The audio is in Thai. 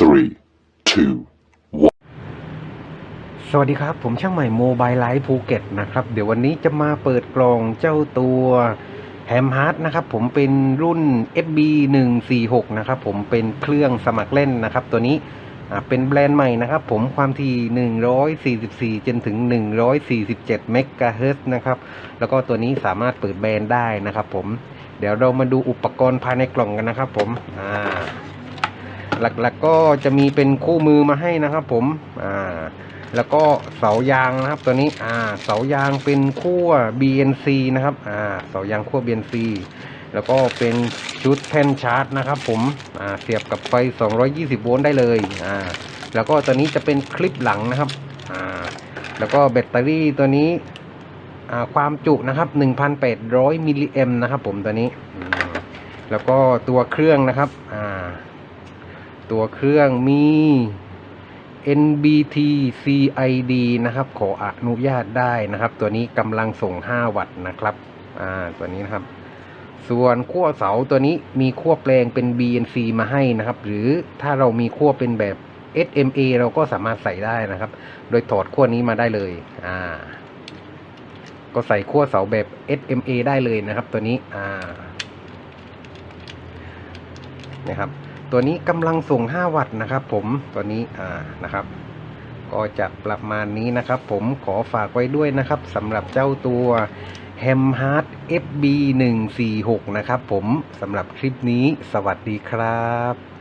three, two, สวัสดีครับ ผมช่างใหม่โมบายไลฟ์ภูเก็ตนะครับ เดี๋ยววันนี้จะมาเปิดกล่องเจ้าตัวแฮมฮาร์ดนะครับ ผมเป็นรุ่น FB 1 4 6นะครับ ผมเป็นเครื่องสมัครเล่นนะครับ ตัวนี้เป็นแบรนด์ใหม่นะครับ ผมความถี่ 144 จนถึง 147 เมกะเฮิรตซ์นะครับ แล้วก็ตัวนี้สามารถเปิดแบรนด์ได้นะครับ ผม เดี๋ยวเรามาดูอุปกรณ์ภายในกล่องกันนะครับ ผม อ่า หลักๆก็จะมีเป็นคู่มือมาให้นะครับ ผมอ่าแล้วก็เสายางนะครับ ตัวนี้อ่าเสายางเป็นขั้ว BNC นะครับอ่าเสายางขั้ว BNC แล้วก็เป็นชุดแท่นชาร์จนะครับ ผมอ่าเสียบกับไฟ 220 โวลต์ได้เลยอ่าแล้วก็ตัวนี้จะเป็นคลิปหลังนะครับอ่าแล้วก็แบตเตอรี่ตัวนี้อ่าความจุนะครับ 1,800 มิลลิแอมนะครับ ผมตัวนี้ แล้วก็ตัวเครื่องนะครับอ่า ตัวเครื่องมี NBT CID นะครับ ขออนุญาตได้นะครับ ตัวนี้กำลังส่ง 5 วัตต์นะครับ อ่า ตัวนี้นะครับ ส่วนขั้วเสาตัวนี้มีขั้วแปลงเป็น BNC มาให้นะครับ หรือถ้าเรามีขั้วเป็นแบบ SMA เราก็สามารถใส่ได้นะครับ โดยถอดขั้วนี้มาได้เลย อ่า ก็ใส่ขั้วเสาแบบ SMA ได้เลยนะครับ ตัวนี้ อ่า นะครับ ตัวนี้กำลังส่ง 5 วัตต์นะครับ ผมตัวนี้อ่านะครับ ก็จะประมาณนี้นะครับ ผมขอฝากไว้ด้วยนะครับสำหรับเจ้าตัว h a m h a r d FB 1 4 6นะครับ ผมสำหรับคลิปนี้ สวัสดีครับ